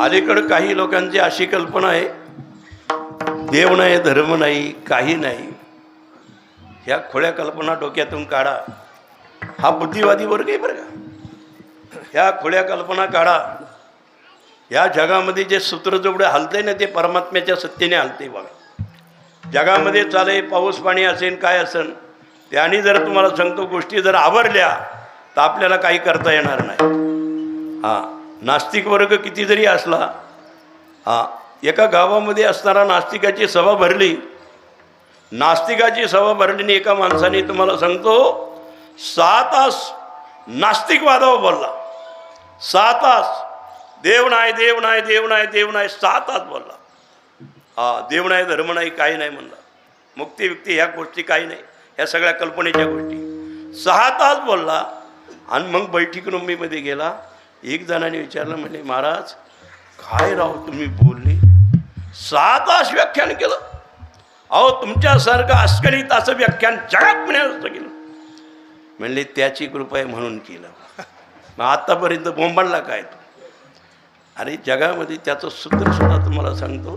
अलीकडं काही लोकांची अशी कल्पना आहे देव नाही धर्म नाही काही नाही. ह्या खोळ्या कल्पना डोक्यातून काढा. हा बुद्धिवादी वर्ग आहे बरं का. ह्या खोळ्या कल्पना काढा. या जगामध्ये जे सूत्र जेवढे हलते ना ते परमात्म्याच्या सत्तेने हलते बघा. जगामध्ये चाले पाऊस पाणी असेल काय असेल त्याने जर तुम्हाला सांगतो गोष्टी जर आवरल्या तर आपल्याला काही करता येणार नाही. हां. नास्तिक वर्ग किती जरी असला हां एका गावामध्ये असणारा नास्तिकाची सभा भरली नास्तिकाची सभा भरली एका माणसाने तुम्हाला सांगतो सहा तास नास्तिकवादावर बोलला. सहा तास देव नाही देव नाही देव नाही देव नाही सहा तास बोलला. हा देव नाही धर्म नाही काही नाही म्हणला. मुक्ती व्यक्ती ह्या गोष्टी काही नाही ह्या सगळ्या कल्पनेच्या गोष्टी. सहा तास बोलला आणि मग बैठक रुंबीमध्ये गेला. एक जणाने विचारलं म्हणजे महाराज काय राव तुम्ही बोलले? सहा तास व्याख्यान केलं. अहो तुमच्यासारखं अस्करीत असं व्याख्यान जगात पुण्यात केलं? म्हणले त्याची कृपा आहे म्हणून केलं. मग आत्तापर्यंत बोंबाडला काय तो? अरे जगामध्ये त्याचं सूत्रसुद्धा तुम्हाला सांगतो.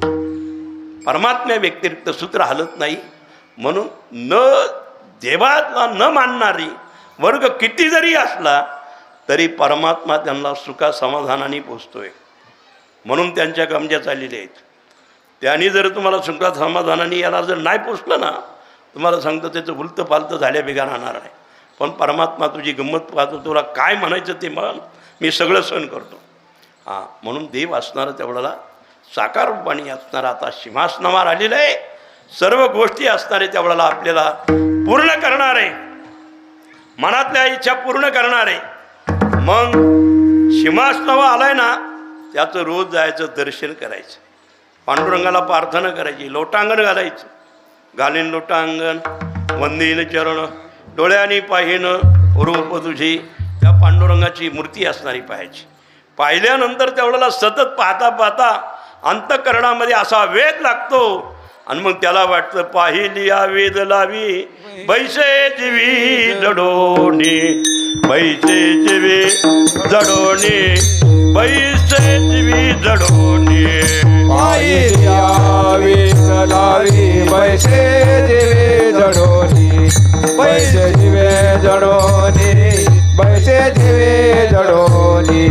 परमात्म्या व्यतिरिक्त सूत्र हलत नाही. म्हणून न देवाला न मानणारी वर्ग किती जरी असला तरी परमात्मा त्यांना सुखा समाधानाने पोचतोय. म्हणून त्यांच्या गमज्या चाललेल्या आहेत. त्यांनी जर तुम्हाला सुखा समाधानाने याला जर नाही पोचलं ना तुम्हाला सांगतो त्याचं उलतं फालतं झाल्या बिगा राहणार आहे. पण परमात्मा तुझी गंमत पाहतो तुला काय म्हणायचं ते म्हण मी सगळं सहन करतो. हां म्हणून देव असणारं तेवढ्याला साकार रूपाने असणारा. आता सिंहासनावर आलेलं आहे. सर्व गोष्टी असणारे तेवढ्याला आपल्याला पूर्ण करणार आहे. मनातल्या इच्छा पूर्ण करणार आहे. मग सिंहासनावर आलाय ना त्याचं रोज जायचं दर्शन करायचं. पांडुरंगाला प्रार्थना करायची लोटांगण घालायचं. घालीन लोटांगण वंदीन चरण डोळ्याने पाहिनं रूप तुझी. त्या पांडुरंगाची मूर्ती असणारी पाहायची. पाहिल्यानंतर तेवढ्याला सतत पाहता पाहता अंतकरणामध्ये असा वेद लागतो. आणि मग त्याला वाटतं पाहिली या वेद लावी बैसे जीवी जडोनी बैसे जीवी जडोनी बैसे जीवी जडोनी. पायी लावी पैसे दिवे जडोनी. पैसे दिवे जडोनी पैसे दिवे जडोनी.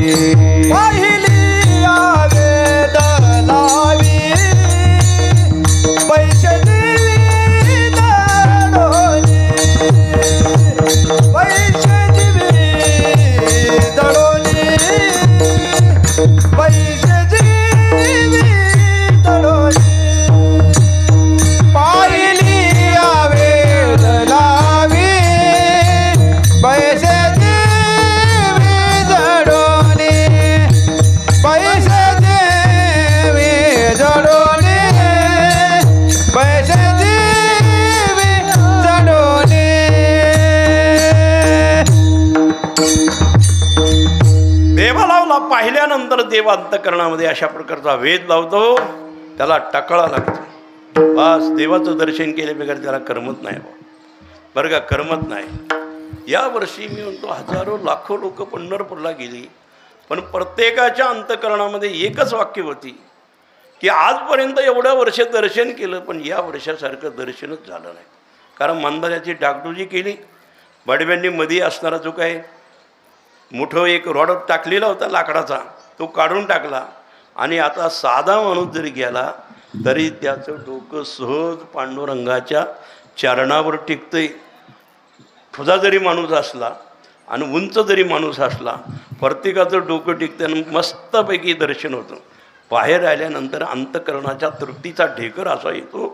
पाहिल्यानंतर देव अंतकरणामध्ये अशा प्रकारचा वेद लावतो त्याला टकळा लागतो. बस देवाचं दर्शन केल्याबगैर त्याला करमत नाही बरं का करमत नाही. या वर्षी मी म्हणतो हजारो लाखो लोक पंढरपूरला गेली पण प्रत्येकाच्या अंतकरणामध्ये एकच वाक्य होती की आजपर्यंत एवढ्या वर्ष दर्शन केलं पण या वर्षासारखं दर्शनच झालं नाही. कारण मंदाराची डागडुजी केली बडब्यांनी मध्ये असणारा जो काय मोठं एक रॉड टाकलेला होता लाकडाचा तो काढून टाकला. आणि आता साधा माणूस जरी गेला तरी त्याचं डोकं सहज पांडुरंगाच्या चरणावर टिकतंय. तुझा जरी माणूस असला आणि उंच जरी माणूस असला प्रत्येकाचं डोकं टिकतं मस्तपैकी दर्शन होतं. बाहेर आल्यानंतर अंतकरणाच्या तृप्तीचा ढेकर असा येतो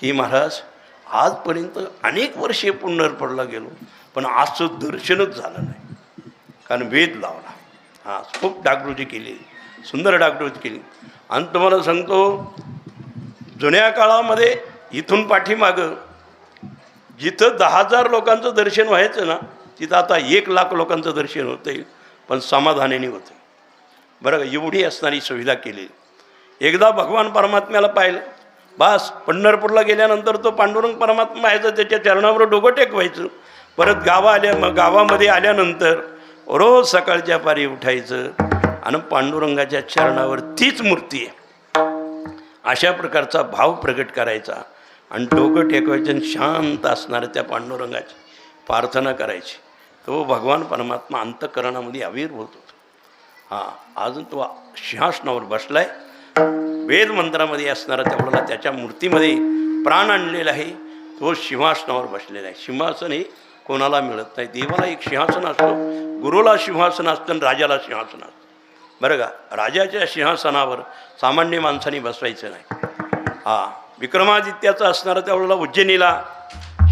की महाराज आजपर्यंत अनेक वर्षे पुनर्पडला गेलो पण आजचं दर्शनच झालं नाही. कारण वेद लावला. हां खूप डागडुजी केली. सुंदर डागडुजी केली. आणि तुम्हाला सांगतो जुन्या काळामध्ये इथून पाठीमागं जिथं दहा हजार लोकांचं दर्शन व्हायचं ना तिथं आता एक लाख लोकांचं दर्शन होतं आहे पण समाधानाने होतं बरं का एवढी असणारी सुविधा केली. एकदा भगवान परमात्म्याला पाहिलं बास पंढरपूरला गेल्यानंतर तो पांडुरंग परमात्मा व्हायचं त्याच्या चरणावर डोगं टेकवायचं परत गावा आल्या मग गावामध्ये आल्यानंतर रोज सकाळच्या पारी उठायचं आणि पांडुरंगाच्या चरणावर तीच मूर्ती आहे. अशा प्रकारचा भाव प्रकट करायचा आणि डोकं टेकवायचं शांत असणाऱ्या त्या पांडुरंगाची प्रार्थना करायची. तो भगवान परमात्मा अंतकरणामध्ये आविर्भूत होतो. हां अजून तो सिंहासनावर बसलाय. आहे मंत्रामध्ये असणारा त्यावेळेला त्याच्या मूर्तीमध्ये प्राण आणलेला आहे. तो सिंहासनावर बसलेला आहे. सिंहासन हे कोणाला मिळत नाही. देवाला एक सिंहासन असतं गुरुला सिंहासन असतं आणि राजाला सिंहासन असतं. बरं का? राजाच्या सिंहासनावर सामान्य माणसाने बसवायचं नाही. हा विक्रमादित्याचं असणारं त्यावेळेला उज्जैनीला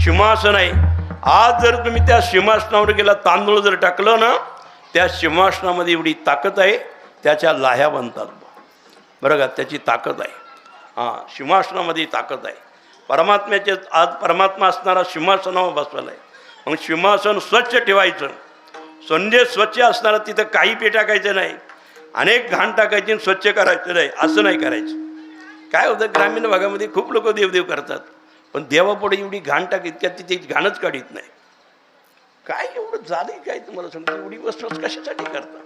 सिंहासन आहे. आज जर तुम्ही त्या सिंहासनावर गेला तांदूळ जर टाकलं ना त्या सिंहासनामध्ये एवढी ताकद आहे त्याच्या लाह्या बनतात बरं का? त्याची ताकद आहे. हां सिंहासनामध्ये ताकद आहे. परमात्म्याचे आज परमात्मा असणारा सिंहासनावर बसवला आहे. मग सिंहासन स्वच्छ ठेवायचं. संदेश स्वच्छ असणारा तिथं काही पे टाकायचं नाही. अनेक घाण टाकायची आणि स्वच्छ करायचं नाही असं नाही करायचं. काय होतं ग्रामीण भागामध्ये खूप लोक देवदेव करतात. पण देवापुढे एवढी घाण टाकीत का तिथे घाणच काढीत नाही. काय एवढं झालंय काय तुम्हाला सांगतो? एवढी वस्तू कशासाठी करता?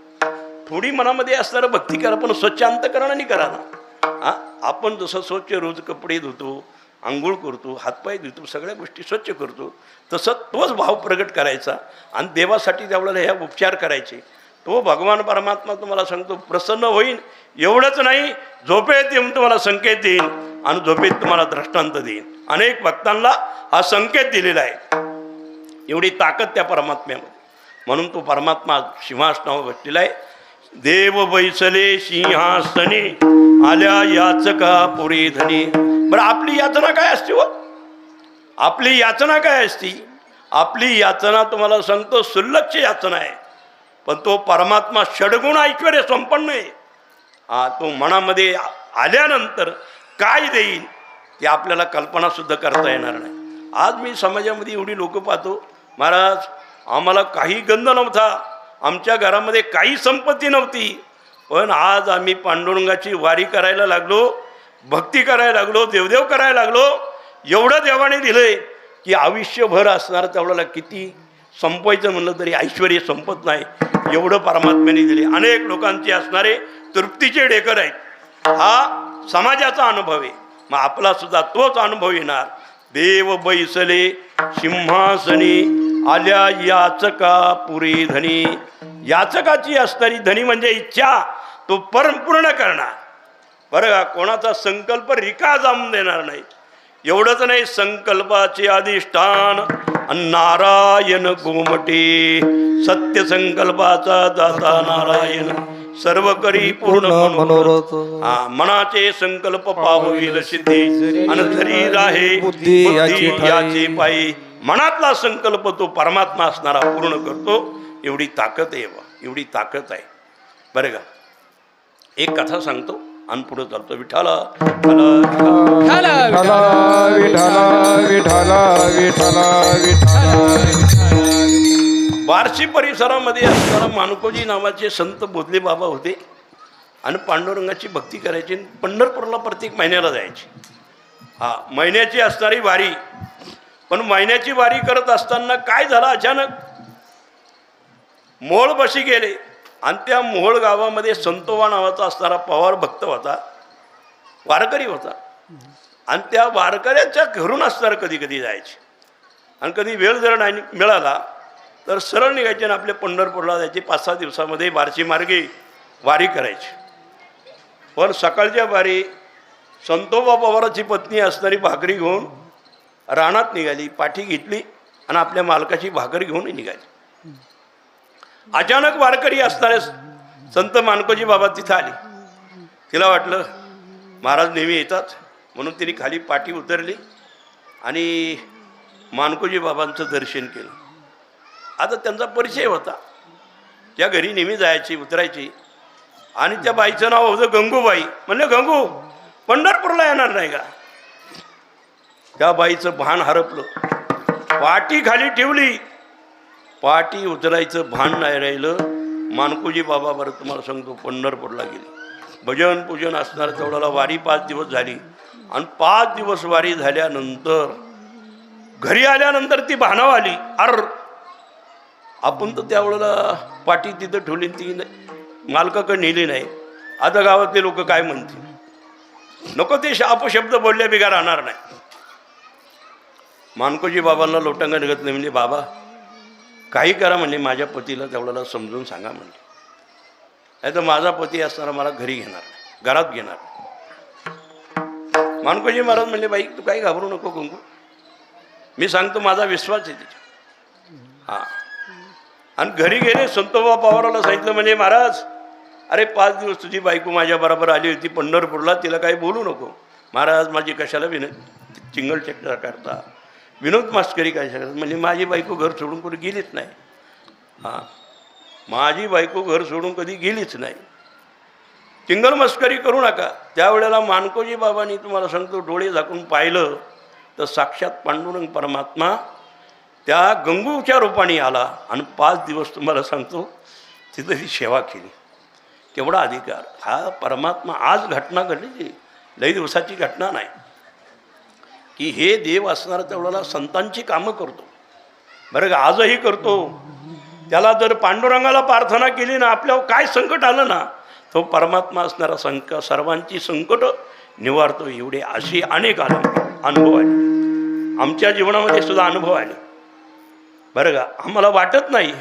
थोडी मनामध्ये असणारं भक्ती करा पण स्वच्छ अंतकरणाने करा ना. आपण जसं स्वच्छ रोज कपडे धुतो आंघोळ करतो हातपाय धुतो सगळ्या गोष्टी स्वच्छ करतो तसं तोच भाव प्रगट करायचा आणि देवासाठी त्यावेळेला ह्या उपचार करायचे. तो भगवान परमात्मा तुम्हाला सांगतो प्रसन्न होईल एवढंच नाही झोपेत येऊन तुम्हाला संकेत देईन आणि झोपेत तुम्हाला दृष्टांत देईन. अनेक भक्तांना हा संकेत दिलेला आहे. एवढी ताकद त्या परमात्म्यामध्ये. म्हणून तो परमात्मा सिंहासनावर बसलेला आहे. देव बैसले सिंहासने आल्या याचका पुरी धनी. बरं आपली याचना काय असते हो? आपली याचना काय असती? आपली याचना तुम्हाला सांगतो सुलक्ष याचना आहे. पण तो परमात्मा षडगुण ऐश्वर्य संपन्न आहे. हा तो मनामध्ये आल्यानंतर काय देईल ते आपल्याला कल्पनासुद्धा करता येणार नाही. आज मी समाजामध्ये एवढी लोक पाहतो महाराज आम्हाला काही गंध नव्हता. आमच्या घरामध्ये काही संपत्ती नव्हती. पण आज आम्ही पांडुरंगाची वारी करायला लागलो. भक्ती करायला लागलो देवदेव करायला लागलो एवढं देवाने दिलंय की आयुष्यभर असणार तेवढ्याला किती संपवायचं म्हणलं तरी ऐश्वर संपत नाही. एवढं परमात्म्याने दिले अनेक लोकांचे असणारे तृप्तीचे डेकर आहेत. हा समाजाचा अनुभव आहे. मग आपला सुद्धा तोच अनुभव येणार. देव बैसले सिंहासनी आल्या याचका पुरे धनी. याचकाची असणारी धनी म्हणजे इच्छा तो परम पूर्ण करणार. बरं का कोणाचा संकल्प रिका जाऊन देणार नाही. एवढंच नाही संकल्पाचे अधिष्ठान नारायण गोमटे. सत्य संकल्पाचा दाता नारायण सर्व करी पूर्ण मनोरथ. हा मनाचे संकल्प पावईल सिद्धी. अन धरी राहे बुद्धी याची पायी. मनातला संकल्प तो परमात्मा असणारा पूर्ण करतो. एवढी ताकद आहे बा, एवढी ताकद आहे. बरं का? एक कथा सांगतो. आणि पुढे चालतो विठाला विठाला, विठाला. विठाला विठाला विठाला विठाला बार्शी परिसरामध्ये असणारा मानुकोजी नावाचे संत बोधले बाबा होते. आणि पांडुरंगाची भक्ती करायची आणि पंढरपूरला प्रत्येक महिन्याला जायची. हा महिन्याची असणारी वारी. पण महिन्याची वारी करत असताना काय झालं अचानक? मोहोळ बशी गेले. आणि त्या मोहोळ गावामध्ये संतोबा नावाचा असणारा पवार भक्त होता वारकरी होता. आणि त्या वारकऱ्याच्या घरून असणार कधी कधी जायचे. आणि कधी वेळ जर नाही मिळाला तर सरळ निघायचे आणि आपल्या पंढरपूरला जायचे. पाच सहा दिवसामध्ये बारशी मार्गे वारी करायची. पण सकाळच्या वारी संतोबा पवाराची पत्नी असणारी भाकरी घेऊन रानात निघाली पाठी घेतली आणि आपल्या मालकाची भाकरी घेऊन निघाली. अचानक वारकरी असणारे संत मानकोजी बाबा तिथं आली. तिला वाटलं महाराज नेहमी येतात. म्हणून तिने खाली पाठी उतरली आणि मानकोजी बाबांचं दर्शन केलं. आता त्यांचा परिचय होता. त्या घरी नेहमी जायची उतरायची. आणि त्या बाईचं नाव होतं गंगूबाई. म्हणले गंगू पंढरपूरला येणार नाही का? त्या बाईचं भान हरपलं. पाठी खाली ठेवली. पाठी उतरायचं भान नाही राहिलं. मानकोजी बाबा बरं तुम्हाला सांगतो पंढरपूरला गेली. भजन पूजन असणार तेवढ्याला वारी पाच दिवस झाली. आणि पाच दिवस वारी झाल्यानंतर घरी आल्यानंतर ती भानाव आली. अर आपण तर त्यावेळेला पाठी तिथं ठेवली ती नाही मालकाकडे नेली नाही. आता गावातले लोक काय म्हणतील? नको ते अपशब्द बोलल्या बिगा राहणार नाही. मानकोजी बाबांना लोटंगा निघत नाही म्हणजे बाबा काही करा म्हणले माझ्या पतीला तेवढ्याला समजून सांगा म्हणले नाही तर माझा पती असताना मला घरी घेणार घरात घेणार मानकोजी महाराज म्हणले बाई तू काही घाबरू नको कुंकू मी सांगतो माझा विश्वास आहे तिच्या हां. आणि घरी गेले संतोबा पवाराला सांगितलं म्हणजे महाराज अरे पाच दिवस तुझी बायको माझ्या बरोबर आली होती पंढरपूरला तिला काही बोलू नको. महाराज माझी कशाला विनंती? चिंगल चक्कर करता. विनोद मास्करी काय करतात म्हणजे माझी बायको घर सोडून कुठे गेलीच नाही. हां. माझी बायको घर सोडून कधी गेलीच नाही. चिंगल मस्करी करू नका. त्यावेळेला मानकोजी बाबांनी तुम्हाला सांगतो डोळे झाकून पाहिलं तर साक्षात पांडुरंग परमात्मा त्या गंगूच्या रूपाने आला आणि पाच दिवस तुम्हाला सांगतो तिथं ती सेवा केली. तेवढा अधिकार. हा परमात्मा आज घटना घडली. लई दिवसाची घटना नाही. की हे देव असणारा तेवढ्याला संतांची कामं करतो. बरं का? आजही करतो. त्याला जर पांडुरंगाला प्रार्थना केली ना आपल्यावर काय संकट आलं ना तो परमात्मा असणारा संक सर्वांची संकट निवारतो. एवढे अशी अनेक आलं अनुभव आले. आमच्या जीवनामध्ये सुद्धा अनुभव आले. बरं का? आम्हाला वाटत नाही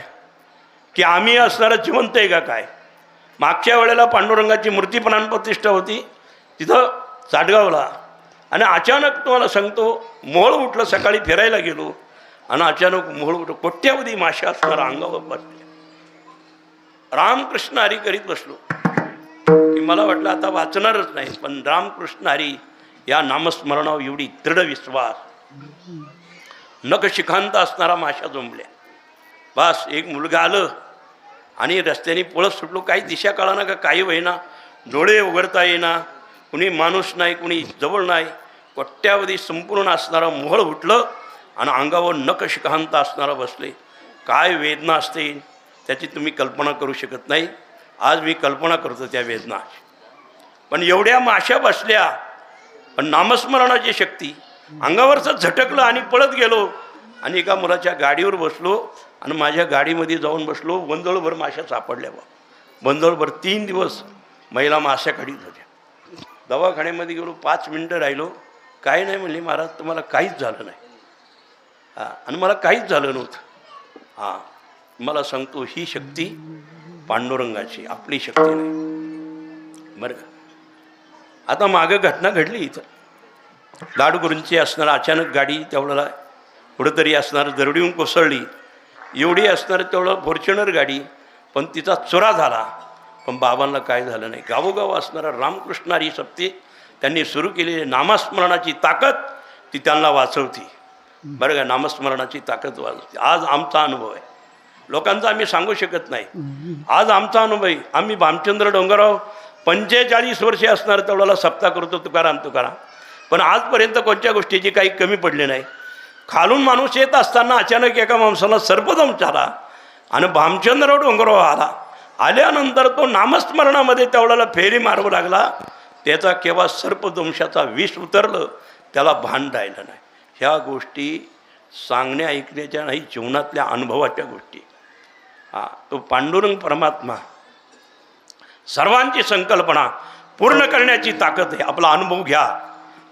की आम्ही असणारं जिवंत आहे का काय? मागच्या वेळेला पांडुरंगाची मूर्ती प्रतिष्ठा होती. तिथं चाटगावला आणि अचानक तुम्हाला सांगतो मोहळ उठलं सकाळी फिरायला गेलो. आणि अचानक मोहळ उठलं कोट्यावधी माशा असणार अंगावर बसले. रामकृष्ण हरी करीत बसलो. की मला वाटलं आता वाचणारच नाही पण रामकृष्ण हरी या नामस्मरणावर एवढी दृढ विश्वास. नख शिखांत असणारा माशा जमल्या बस एक मुलगा आलं. आणि रस्त्याने पळत सुटलो. काही दिशा कळा का काही होईना. डोळे उघडता येईना. कुणी माणूस नाही कुणी जवळ नाही. कोट्यावधी संपूर्ण असणारा मोहळ उठलं आणि अंगावर नकशिकांत असणारा बसले. काय वेदना असते त्याची तुम्ही कल्पना करू शकत नाही. आज मी कल्पना करतो त्या वेदनाची. पण एवढ्या माशा बसल्या पण नामस्मरणाची शक्ती. अंगावरचं झटकलं आणि पळत गेलो आणि एका मुलाच्या गाडीवर बसलो आणि माझ्या गाडीमध्ये जाऊन बसलो. बंदोळभर माश्या सापडल्या बा. बंदोळभर तीन दिवस महिला माश्या काढीत होत्या. दवाखान्यामध्ये गेलो पाच मिनटं राहिलो. काही नाही म्हणले महाराज तुम्हाला काहीच झालं नाही. हां आणि मला काहीच झालं नव्हतं. हां मला सांगतो ही शक्ती पांडुरंगाची आपली शक्ती नाही. बरं का? आता मागं घटना घडली इथं. लाडगुरूंची असणार अचानक गाडी तेवढ्याला कुठंतरी असणार दरडीहून कोसळली. एवढी असणार तेवढं फॉर्च्युनर गाडी पण तिचा चुरा झाला. पण बाबांना काय झालं नाही. गावोगाव असणारा रामकृष्णारी सप्ती त्यांनी सुरू केलेली नामस्मरणाची ताकद ती त्यांना वाचवती. बरं का नामस्मरणाची ताकद वाचवते. आज आमचा अनुभव आहे. लोकांचा आम्ही सांगू शकत नाही. आज आमचा अनुभव आहे. आम्ही भामचंद्र डोंगरराव पंचेचाळीस वर्षे असणार तेवढ्याला सप्ताह करतो तुकाराम तुकाराम. पण आजपर्यंत कोणत्या गोष्टीची काही कमी पडली नाही. खालून माणूस येत असताना अचानक एका माणसाला सर्पदम चाला आणि भामचंद्र डोंगरराव आला. आल्यानंतर तो नामस्मरणामध्ये त्यावेळेला फेरी मारवू लागला. त्याचा केव्हा सर्पदंशाचा विष उतरलं त्याला भान राहिलं नाही. ह्या गोष्टी सांगण्या ऐकण्याच्या नाही जीवनातल्या अनुभवाच्या गोष्टी. हा तो पांडुरंग परमात्मा. सर्वांची संकल्पना पूर्ण करण्याची ताकद आहे. आपला अनुभव घ्या.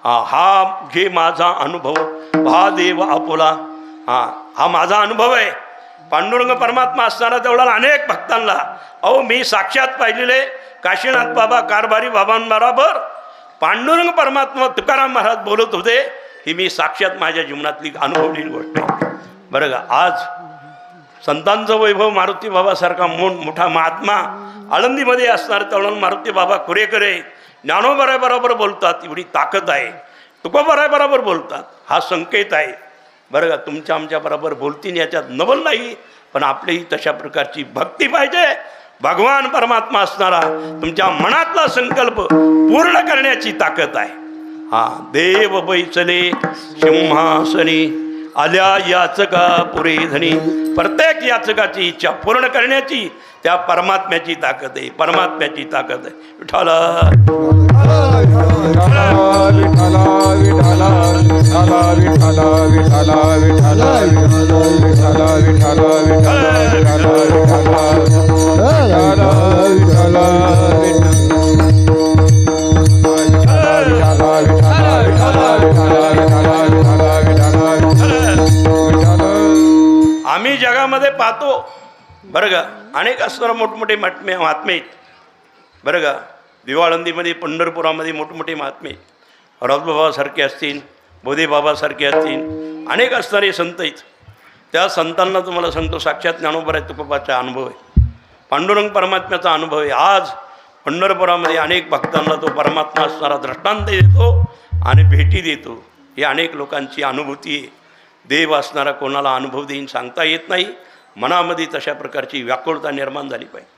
हा हा घे माझा अनुभव. हा देव आपोला हा हा माझा अनुभव आहे. पांडुरंग परमात्मा असणारा तेवढा अनेक भक्तांना अहो मी साक्षात पाहिलेले काशीनाथ बाबा कारभारी बाबांबरोबर पांडुरंग परमात्मा तुकाराम महाराज बोलत होते ही मी साक्षात माझ्या जीवनातली अनुभवलेली गोष्ट आहे. बरं का आज संतांचं वैभव मारुती बाबासारखा मोठ मोठा महात्मा आळंदीमध्ये असणार तळण मारुती बाबा कुरेकरे ज्ञानोबराय बरोबर बोलतात एवढी ताकद आहे. तुकोबराय बरोबर बोलतात हा संकेत आहे. बरं का तुमच्या आमच्या बरोबर बोलतीन याच्यात नवल नाही पण आपलीही तशा प्रकारची भक्ती पाहिजे. भगवान परमात्मा असणारा तुमच्या मनातला संकल्प पूर्ण करण्याची ताकद आहे. हा देव बैचले सिंहासनी आल्या याचका पुरे धनी. प्रत्येक याचकाची इच्छा पूर्ण करण्याची त्या परमात्म्याची ताकद आहे परमात्म्याची ताकद आहे. विठाला आम्ही जगामध्ये पाहतो बरं का अनेक असणार मोठमोठे महात्मे महात्मे आहेत बरं का दिवाळंदीमध्ये पंढरपुरामध्ये मोठमोठे महात्मे राजबाबासारखे असतील बोधेबाबासारखे असतील अनेक असणारे संत आहेत. त्या संतांना तुम्हाला सांगतो साक्षात ज्ञानोबराय तुकोबाचा अनुभव आहे. पांडुरंग परमात्म्याचा अनुभव आहे. आज पंढरपुरामध्ये अनेक भक्तांना तो परमात्मा असणारा दृष्टांत देतो आणि भेटी देतो. ही अनेक लोकांची अनुभूती आहे. देव असणारा कोणाला अनुभव देईन सांगता येत नाही. मनामध्ये तशा प्रकारची व्याकुळता निर्माण झाली पाहिजे.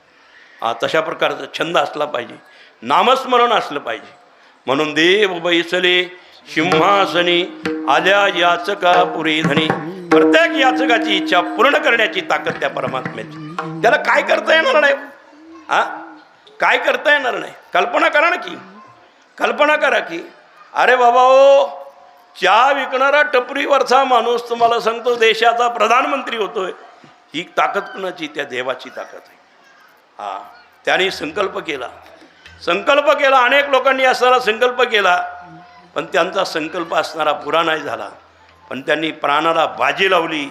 हा तशा प्रकारचा छंद असला पाहिजे. नामस्मरण असलं पाहिजे. म्हणून देव बैसले सिंहासनी आल्या याचका पुरी धनी. प्रत्येक याचकाची इच्छा पूर्ण करण्याची ताकद त्या परमात्म्याची. त्याला काय करता येणार नाही? हा? काय करता येणार नाही? कल्पना करा ना की. कल्पना करा की अरे बाबा ओ चहा विकणारा टपरीवरचा माणूस तुम्हाला सांगतो देशाचा प्रधानमंत्री होतोय. ही ताकद कुणाची? त्या देवाची ताकद आहे. हा. त्याने संकल्प केला. संकल्प केला. अनेक लोकांनी असणारा संकल्प केला. पण त्यांचा संकल्प असणारा पुरा नाही झाला. पण त्यांनी प्राणाला बाजी लावली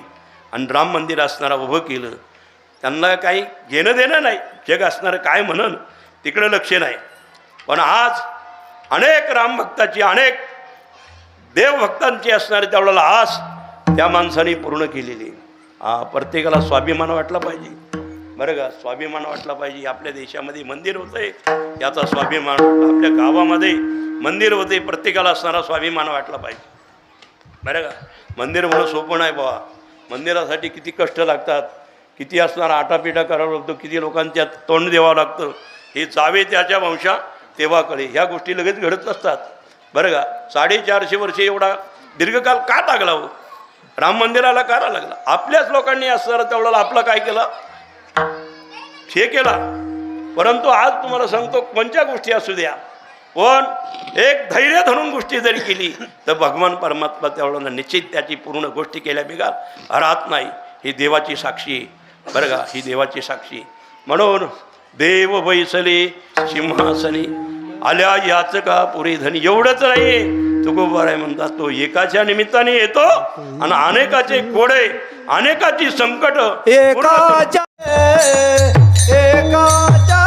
आणि राम मंदिर असणारा उभं केलं. त्यांना काही घेणं देणं नाही. जग असणारं काय म्हणन तिकडं लक्ष नाही. पण आज अनेक रामभक्ताची अनेक देवभक्तांची असणारी त्यावेळेला आस त्या माणसाने पूर्ण केलेली. प्रत्येकाला स्वाभिमान वाटला पाहिजे. बरं का? स्वाभिमान वाटला पाहिजे. आपल्या देशामध्ये मंदिर होतंय. याचा स्वाभिमान आपल्या गावामध्ये मंदिर होते प्रत्येकाला असणारा स्वाभिमान वाटला पाहिजे. बरं का? मंदिर म्हणून सोपं नाही बाबा मंदिरासाठी किती कष्ट लागतात. किती असणारा आटापिटा करावं लागतो. किती लोकांच्या तोंड द्यावं लागतं. हे जावे त्याच्या वंशा तेव्हा कळे. ह्या गोष्टी लगेच घडत नसतात. बरं का? साडेचारशे वर्षे एवढा दीर्घकाल का लागला हो? राम मंदिराला का लागला? आपल्याच लोकांनी असणारा तेवढा आपलं काय केलं? हे केला. परंतु आज तुम्हाला सांगतो कोणत्या गोष्टी असू द्या. पण एक धैर्य धरून गोष्टी जरी केली तर भगवान परमात्मा त्यावेळेला निश्चित त्याची पूर्ण गोष्टी केल्या बिघा राहत नाही. ही देवाची साक्षी. बरं का? ही देवाची साक्षी. म्हणून देव बैसले सिंहासनी. आल्या याच का पुरी धनी एवढंच नाही. तुकोबाराय म्हणतात तो एकाच्या निमित्ताने येतो आणि अनेकाचे कोडे अनेकाची संकट एकाच्या एकाच्या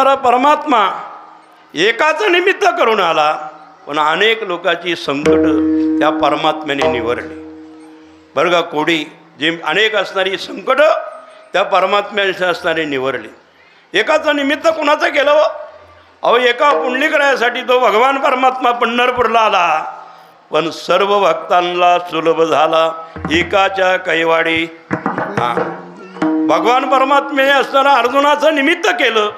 असणारा परमात्मा एकाचं निमित्त करून आला पण अनेक लोकांची संकट त्या परमात्म्याने निवरली बरं का कोडी जे अनेक असणारी संकट त्या परमात्म्याशी असणारी निवरली एकाचं निमित्त कुणाचं केलं व अहो एका पुंडलिकरायासाठी तो भगवान परमात्मा पंढरपूरला आला पण सर्व भक्तांना सुलभ झाला. एकाच्या कैवाडी हां. भगवान परमात्म्याने असताना अर्जुनाचं निमित्त केलं.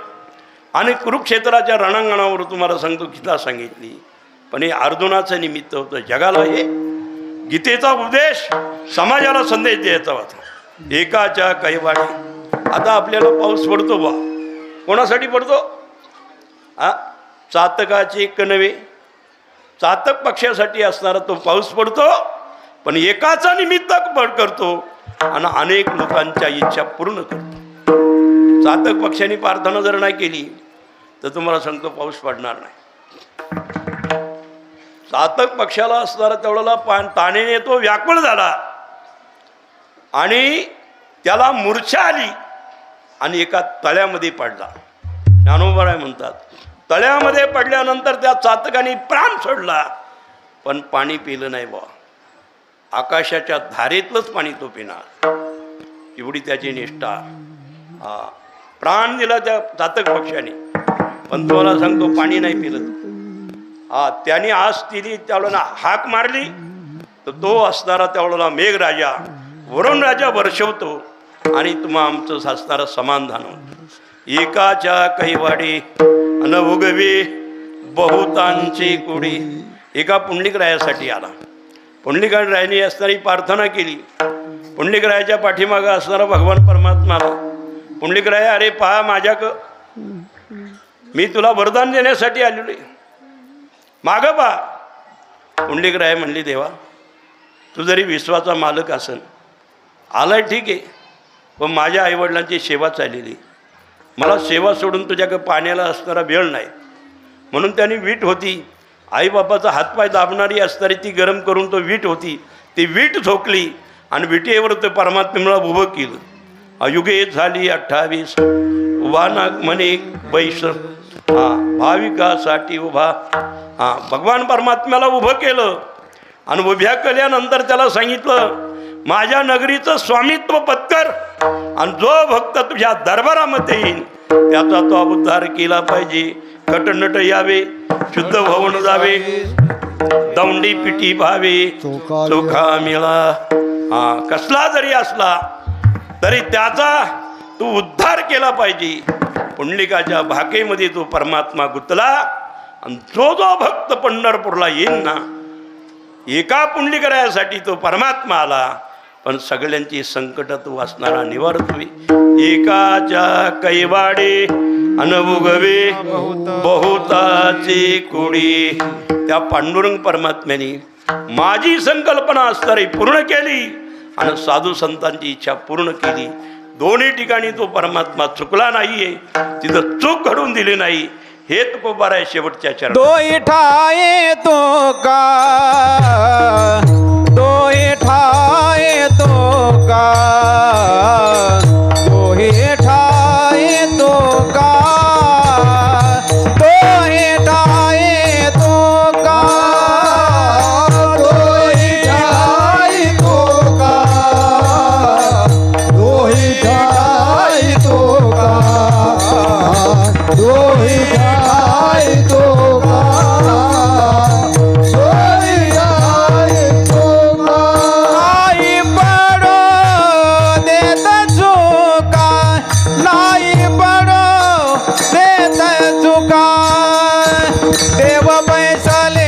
आणि कुरुक्षेत्राच्या रणांगणावर तुम्हाला सांगतो गीता सांगितली. पण हे अर्जुनाचं निमित्त होतं. जगाला हे गीतेचा उपदेश समाजाला संदेश द्यायचा होता. एकाच्या कैवाडी आता आपल्याला पाऊस पडतो बा कोणासाठी पडतो? हा चातकाचे नव्हे. चातक पक्षासाठी असणारा तो पाऊस पडतो पण एकाचा निमित्त करतो आणि अनेक लोकांच्या इच्छा पूर्ण करतो. चातक पक्षांनी प्रार्थना जर नाही केली तर तुम्हाला सांगतो पाऊस पडणार नाही. चातक पक्षाला असणारा तेवढ्याला पान ताणेने तो व्याकुळ झाला. आणि त्याला मूर्छा आली आणि एका तळ्यामध्ये पडला. ज्ञानोबराय म्हणतात तळ्यामध्ये पडल्यानंतर त्या चातकाने प्राण सोडला पण पाणी पिलं नाही बा आकाशाच्या धारेतलंच पाणी तो पिणार. एवढी त्याची निष्ठा. हा. प्राण दिला त्या जातक पक्षाने पण तुम्हाला सांगतो पाणी नाही पिलं. हा त्याने आज तिने त्यावेळेला हाक मारली. तर तो असणारा त्यावेळेला मेघराजा वरुण राजा वर्षवतो आणि तुम्हा आमचं असणारं समाधान होतं एकाच्या कैवाडी अन उगवी बहुतांची कुडी. एका पुंडलिकरायासाठी आला. पुंडलिकरायाने असणारी प्रार्थना केली. पुंडलिकरायाच्या पाठीमागं असणारा भगवान परमात्माला पुंडलिकराय अरे पहा माझ्या क मी तुला वरदान देण्यासाठी आलेलो आहे मागं पहा. पुंडलिकराय म्हणली देवा तू जरी विश्वाचा मालक असन आलाय ठीक आहे पण माझ्या आईवडिलांची सेवा चाललेली. मला सेवा सोडून तुझ्याकडे पाण्याला असणारा वेळ नाही. म्हणून त्यांनी वीट होती. आईबापाचा हातपाय दाबणारी असणारी ती गरम करून तो वीट होती. ती वीट झोकली आणि विटेवर ते परमात्म्याला उभं केलं. अयुगे झाली अठ्ठावीस. नाग म्हणे बैस. हा भाविकासाठी उभा. हा भगवान परमात्म्याला उभं केलं आणि उभ्या केल्यानंतर त्याला सांगितलं माझ्या नगरीचं स्वामित्व पत्कर आणि जो भक्त तुझ्या दरबारामध्ये येईल त्याचा तो उद्धार केला पाहिजे. कटनट यावे शुद्ध भवन जावे दौंडी पिटी भावे चोखा मिळा. हा कसला जरी असला तरी त्याचा तू उद्धार केला पाहिजे. पुंडलिकाच्या भाकेमध्ये तो परमात्मा गुतला आणि जो जो भक्त पंढरपूरला येईल ना एका पुंडलिकरायासाठी तो परमात्मा आला पण सगळ्यांची संकट तो वाचणारा निवारतोय एकाच्या कैवाडे अनभुगवे बहुताचे कोडी. त्या पांडुरंग परमात्म्याने माझी संकल्पना असणारी पूर्ण केली. आणि साधू संतांची इच्छा पूर्ण केली. दोन्ही ठिकाणी तो परमात्मा चुकला नाहीये. तिथं चूक घडून दिली नाही. हे तुकोबार आहे शेवटच्या चरण दोही ठाये तो का? दोही ठाये तो का? চলে